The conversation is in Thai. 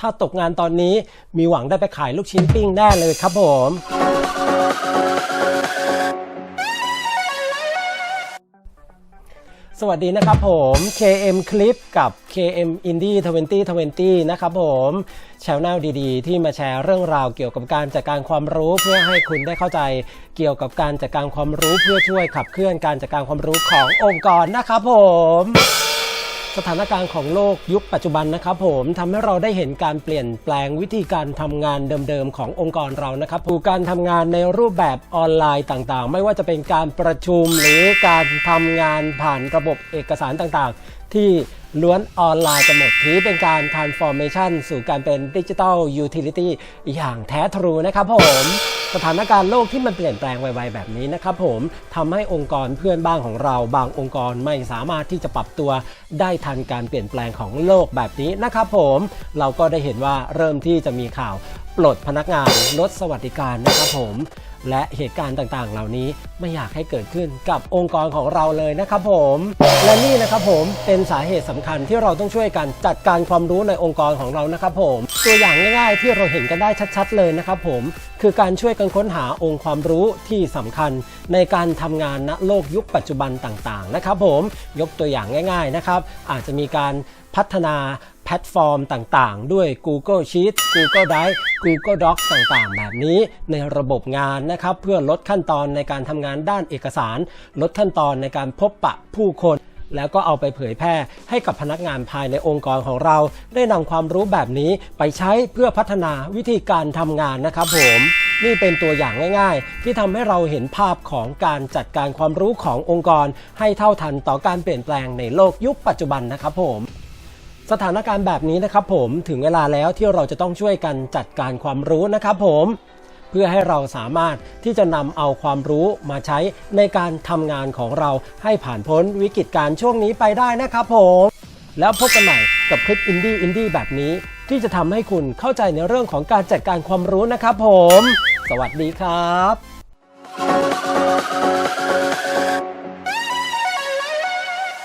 ถ้าตกงานตอนนี้มีหวังได้ไปขายลูกชิ้นปิ้งแน่เลยครับผมสวัสดีนะครับผม KM Clip กับ KM Indie 2020 นะครับผมช n แนลดีๆ ที่มาแชร์เรื่องราวเกี่ยวกับการจัดการความรู้เพื่อให้คุณได้เข้าใจเกี่ยวกับการจัดการความรู้เพื่อช่วยขับเคลื่อนการจัดการความรู้ขององค์กรนะครับผม สถานการณ์ของโลกยุคปัจจุบันนะครับผมทำให้เราได้เห็นการเปลี่ยนแปลงวิธีการทำงานเดิมๆขององค์กรเรานะครับคือการทำงานในรูปแบบออนไลน์ต่างๆ ไม่ว่าจะเป็นการประชุมหรือการทำงานผ่านระบบเอกสารต่างๆ ที่ล้วนออนไลน์กันหมดถือเป็นการ transformation สู่การเป็นดิจิทัลยูทิลิตี้อย่างแท้ทรูนะครับผม สถานการณ์โลกที่มันเปลี่ยนแปลงไวๆแบบนี้นะครับผมทำให้องค์กรเพื่อนบ้านของเรา บางองค์กรไม่สามารถที่จะปรับตัวได้ทันการเปลี่ยนแปลงของโลกแบบนี้นะครับผมเราก็ได้เห็นว่าเริ่มที่จะมีข่าวปลดพนักงานลดสวัสดิการนะครับผมและเหตุการณ์ต่างๆ เหล่านี้ไม่อยากให้เกิดขึ้นกับองค์กรของเราเลยนะครับผม และนี่นะครับผมเป็นสาเหตุสำคัญที่เราต้องช่วยกันจัดการความรู้ในองค์กรของเรานะครับผม ตัวอย่างง่ายๆ ที่เราเห็นกันได้ชัดๆ เลยนะครับผม คือการช่วยกันค้นหาองค์ความรู้ที่สำคัญในการทำงานณโลกยุคปัจจุบันต่างๆ นะครับผมยกตัวอย่างง่าย ๆ นะครับ อาจจะมีการพัฒนาแพลตฟอร์มต่างๆ ด้วย Google Sheet Google Drive Google Docs ต่างๆ แบบนี้ในระบบงานนะครับ เพื่อลดขั้นตอนในการทำงานด้านเอกสาร ลดขั้นตอนในการพบปะผู้คน แล้วก็เอาไปเผยแพร่ให้กับพนักงานภายในองค์กรของเรา ได้นำความรู้แบบนี้ไปใช้เพื่อพัฒนาวิธีการทำงานนะครับผมนี่เป็นตัวอย่างง่ายๆ ที่ทำให้เราเห็นภาพของการจัดการความรู้ขององค์กร ให้เท่าทันต่อการเปลี่ยนแปลงในโลกยุคปัจจุบันนะครับผมสถานการณ์แบบนี้นะครับผมถึงเวลาแล้วที่เราจะต้องช่วยกันจัดการความรู้นะครับผม เพื่อให้เราสามารถที่จะนำเอาความรู้มาใช้ในการทำงานของเราให้ผ่านพ้นวิกฤตการณ์ช่วงนี้ไปได้นะครับผม แล้วพบกันใหม่กับคลิปอินดี้อินดี้แบบนี้ ที่จะทำให้คุณเข้าใจในเรื่องของการจัดการความรู้นะครับผม สวัสดีครับ